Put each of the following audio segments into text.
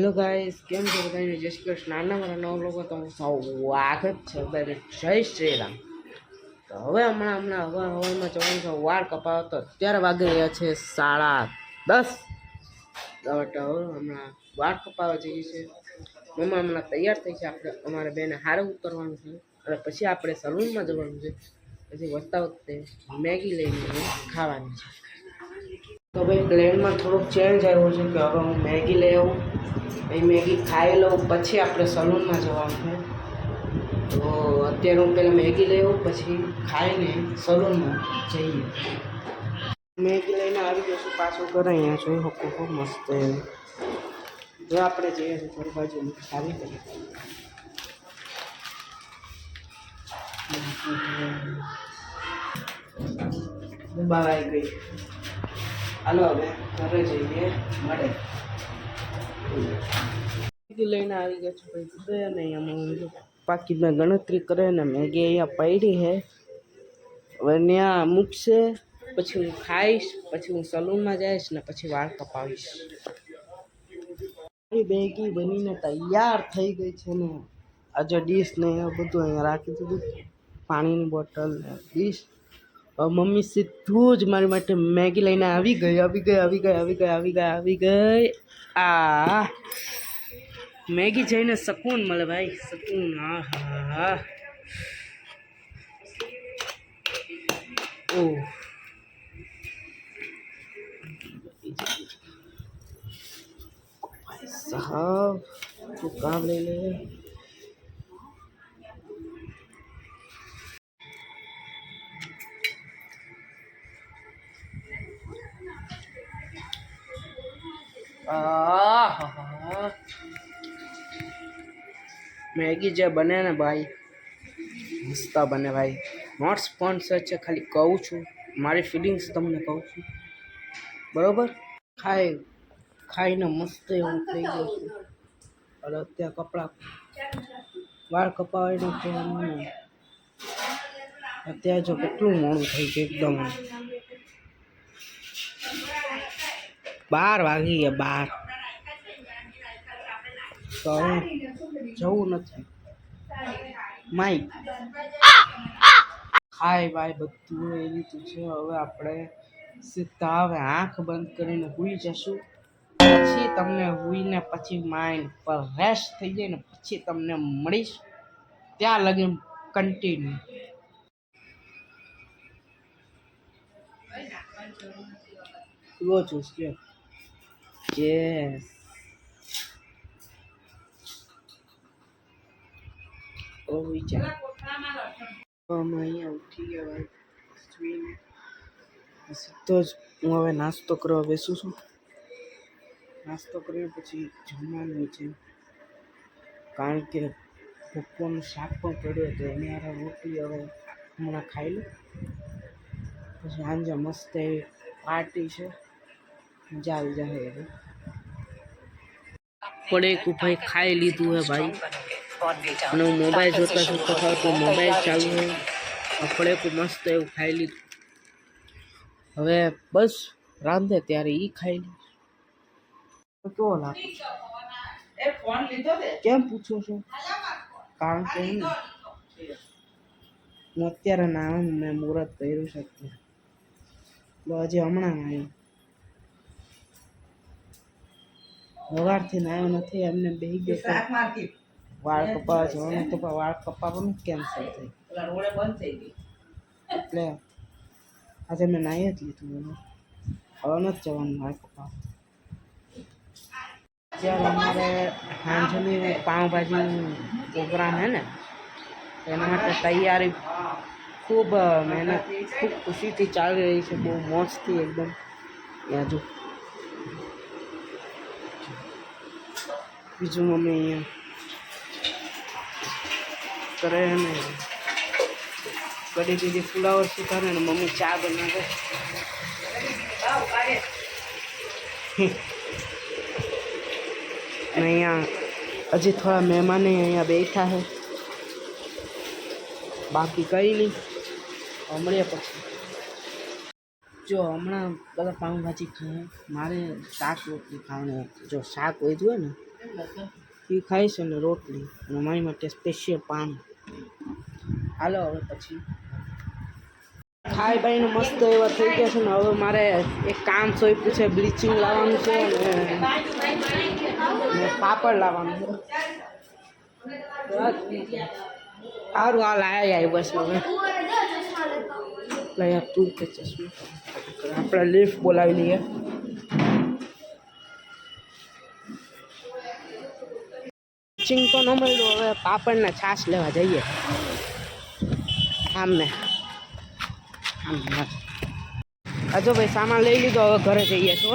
Hello guys કેમ છો બધાને જય શ્રી કૃષ્ણ. નાના મારા નવ લોકો તો સ્વાગત છે બધાને. જય શ્રી રામ. તો હવે હમણાં હમણાં, હવા, હવામાં જવાનું છે. વાળ કપાવો તો અત્યારે વાગી રહ્યા છે સાડા દસ. તો હમણાં વાળ કપાવા જઈએ છે મમ્મા હમણાં તૈયાર થઈ છે. આપણે, અમારે બેને હારે ઉતરવાનું છે. અને પછી આપણે સલૂનમાં જવાનું છે. પછી વધતા વખતે મેગી લઈને ખાવાની છે. તો ભાઈ પ્લેનમાં થોડોક ચેન્જ આવ્યો છે કે હવે હું મેગી લઈ આવું. એ મેગી ખાઈ લઉં, પછી આપણે સલૂનમાં જવાનું છે. તો અત્યારે હું પહેલાં મેગી લઈ પછી ખાઈને સલૂનમાં જઈએ. મેગી લઈને આવી ગયો છું પાછું ઘરે, અહીંયા જોઈ શકો ખૂબ મસ્ત જો આપણે જઈએ છીએ થોડી બાજુ સારી કરીએ બહાર આવી ગઈ. હાલો હવે ઘરે જઈએ, મળે. લઈને આવી ગયા છે ભાઈ કુદે નહીં આમાં પાકી મેં ગણતરી કરે ને મેગી અહીંયા પડી હે હવે ત્યાં મૂકશે પછી હું ખાઈશ પછી હું સલૂનમાં જઈશ ને પછી વાળ કપાવીશ. મેગી બનીને તૈયાર થઈ ગઈ છે ને. આજે ડીશ ને એ બધું અહીંયા રાખી દીધું. પાણીની બોટલ ને ડીશ. મમ્મી સીધું જ મારી માટે મેગી લઈને આવી ગઈ આવી ગઈ આવી ગઈ આવી ગઈ આવી ગઈ આવી ગઈ આ મેગી જઈને શકૂન મળે ભાઈ શકૂન હા હા ઓ સાહેબ તો કામ લઈ લે ले મેગી જે બને ને ભાઈ, મસ્તા બને ભાઈ. નોટ સ્પોન્સર છે, ખાલી કહું છું. મારી ફિલિંગ્સ તમને કહું છું. બરોબર? ખાઈ, ખાઈને મસ્ત એવું થઈ ગયું છે. અને અત્યારે કપડાં વાળ કપાવાનું અત્યારે જો કેટલું મોડું થઈ ગયું એકદમ. બાર વાગી ગયા, બાર. તો હું જવું નથી. માઈ ખાય ભાઈ, બધું એ રીતું છે. હવે આપણે સીધા હવે આંખ બંધ કરીને હુઈ જશું. પછી તમને હુઈને પછી માઇન્ડ ફ્રેશ થઈ જાય ને પછી તમને મળીશ. ત્યાં લગી કન્ટિન્યુ લો છું યસ ઓ વિચાર અમે અહીંયા ઉઠી ગયા સુઈને સીધો જ હું હવે નાસ્તો કરવા બેસું છું નાસ્તો કર્યો પછી જમવાનું છે કારણ કે બપોરનું શાક પણ પડ્યું હતું એની હારે રોટલી હવે હમણાં ખાઈ લઉં પછી સાંજે મસ્ત એવી પાર્ટી છે મજા આવી જાય હવે પડેકું ભાઈ ખાઈ લીધું હે ભાઈ અને હું મોબાઈલ જોતા જોતા ખાવ તો મોબાઈલ ચાલુ હોય પડેકું મસ્ત એવું ખાઈ લીધું હવે બસ રાંધે ત્યારે એ ખાઈ લઈશ કેવો લાગે કેમ પૂછો છો કારણ કે હે ને હું અત્યારે ના મેં મુહૂર્ત કર્યું છે અત્યારે. તો હજી હમણાં આવ્યો સવારથી આવ્યો નથી એમને બેસી ગયો તો વાળ કપાવા જવાનું તો પણ વાળ કપાવવાનું કેન્સલ થઈ એટલે આજે મેં નાહી જ લીધું એને. હવે નથી જવાનું વાળ કપાવવા અત્યારે અમારે સાંજની પાઉંભાજીનું પ્રોગ્રામ હે ને એના માટે તૈયારી ખૂબ મહેનત ખૂબ ખુશીથી ચાલી રહી છે બહુ મોજથી એકદમ. ત્યાં બીજું મમ્મી અહીંયા કરે ને. કડી દીદી ફુલાવર સુધારે ને મમ્મી ચા બનાવે. અહીંયા હજી થોડા મહેમાને અહીંયા બેઠા છે. બાકી કંઈ નહીં. હમણાં પછી. જો હમણાં બધા પાઉંભાજી ખાય. મારે શાક રોટલી ખાવાનું જો શાક વધ્યું હોય ને એ ખાય છે ને રોટલી અને મારી માટે સ્પેશિયલ પાણી હાલો હવે પછી. ખાઈ બાઈને મસ્ત એવા થઈ ગયા છે ને હવે મારે એક કામ સોંપ્યું છે બ્લીચિંગ લાવવાનું છે અને પાપડ લાવવાનું છે. સારું હાલ આયા આવી બસ હવે. લઈ આપ તું કે ચશ્મા. આપણે લિફ્ટ બોલાવી લઈએ. ચિંગ તો ન મળ્યું, હવે પાપડને છાશ લેવા જઈએ. આમને. આમ હજો ભાઈ સામાન લઈ લીધો, હવે ઘરે જઈએ છો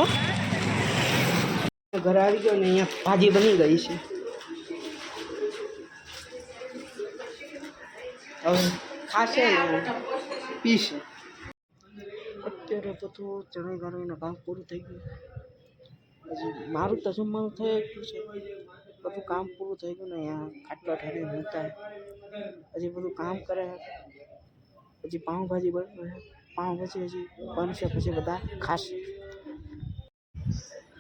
ઘરે આવી ગયો ને અહીંયા ભાજી બની ગઈ છે. હવે ખાશે ને, પીશે. અત્યારે બધું ચણાઈ ગાળીને ભાગ પૂરું થઈ ગયું. હજી મારું તો જમવાનું થઈ ગયું છે. બધું કામ પૂરું થઈ ગયું ને અહીંયા ખાટલા ઠેરી મૂકતા હજી બધું કામ કરે. પછી પાઉંભાજી બને પાઉંભાજી હજી બનશે પછી બધા ખાશે.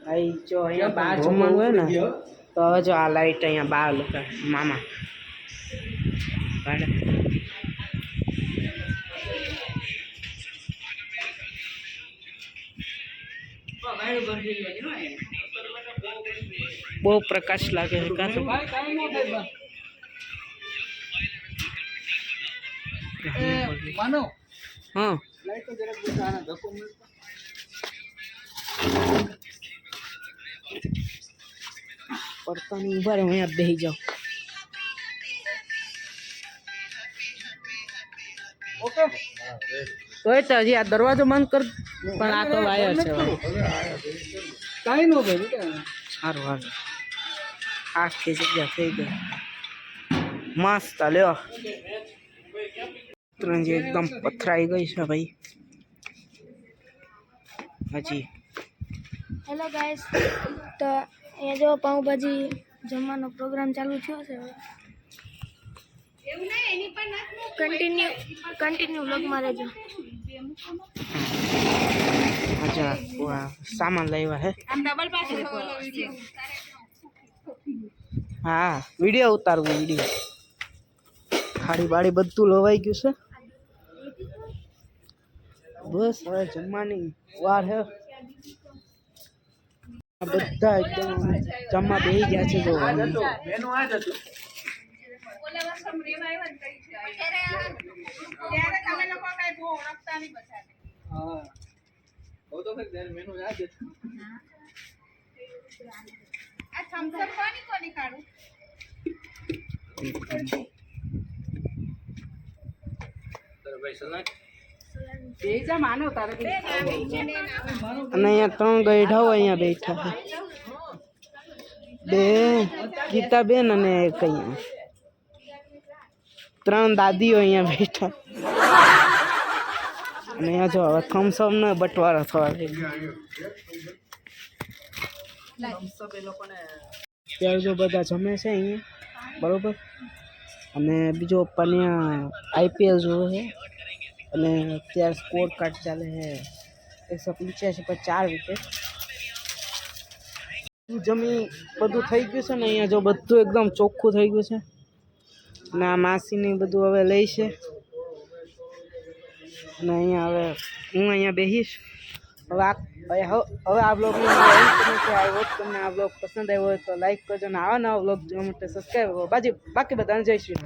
ભાઈ જો અહીંયા બહાર જમવાનું હોય ને તો હવે જો આ લાઈટ અહીંયા બહાર લખે. મામા. કાઢે. બહુ પ્રકાશ લાગે છે કાં તો માનો હા લાઈટ તો જરાક બધા આના ધક્કો મળતો પડતાની ઊભા રહે હું અહીંયા બેસી જાઉં ઓકે તોય તો હજી આ દરવાજો બંધ કર પણ આ તો વાયર છે ભાઈ. કાંઈ નો ભાઈ કે સારું સારું આખી જગ્યા થઈ ગઈ. મસ્ત લ્યો. ત્રણજી એકદમ પથરાઈ ગઈ છે ભાઈ. હજી. હેલો ગાઈસ તો અહીંયા જો પાઉંભાજી જમવાનો પ્રોગ્રામ ચાલુ થયો છે કન્ટિન્યુ કન્ટિન્યુ વ્લોગમાં રહેજો. અચ્છા વાહ. સામાન લાવ્યા હે. હા વીડિયો ઉતારવું વીડિયો ખાડી બાડી બધું લવાઈ ગયું છે. બસ, હવે જમવાની વાર હે બધા એકદમ જમવા બેસી ગયા છે જો હા. આ જ હતું અને અહીંયા ત્રણ ગઈઢાઓ અહીંયા બેઠા છે બે ગીતાબેન અને એક અહીંયા ત્રણ દાદીઓ અહીંયા બેઠા અને અહીંયા જો હવે થમ્સઅપ ને બટવારો થવા લાગ્યો ત્યારે જો બધા જમે છે અહીંયા બરોબર? અને બીજો પપ્પાને આઈપીએલ જોવે છે. અને અત્યારે સ્કોર કાર્ડ ચાલે છે એકસો પંચ્યાસી પર ચાર વિકેટ જમી બધું થઈ ગયું છે ને? અહીંયા જો બધું એકદમ ચોખ્ખું થઈ ગયું છે. અને આ માસીને બધું હવે લઈ છે. અને અહીંયા હવે હું અહીંયા બેસીશ હવે આ હવે આ બ્લોગને આવ્યો તમને આ બ્લોગ પસંદ આવ્યો હોય તો લાઈક કરજો અને આવા નવા બ્લોગ જોવા માટે સબસ્ક્રાઈબ બાજુ, બાકી બધાને જય શ્રી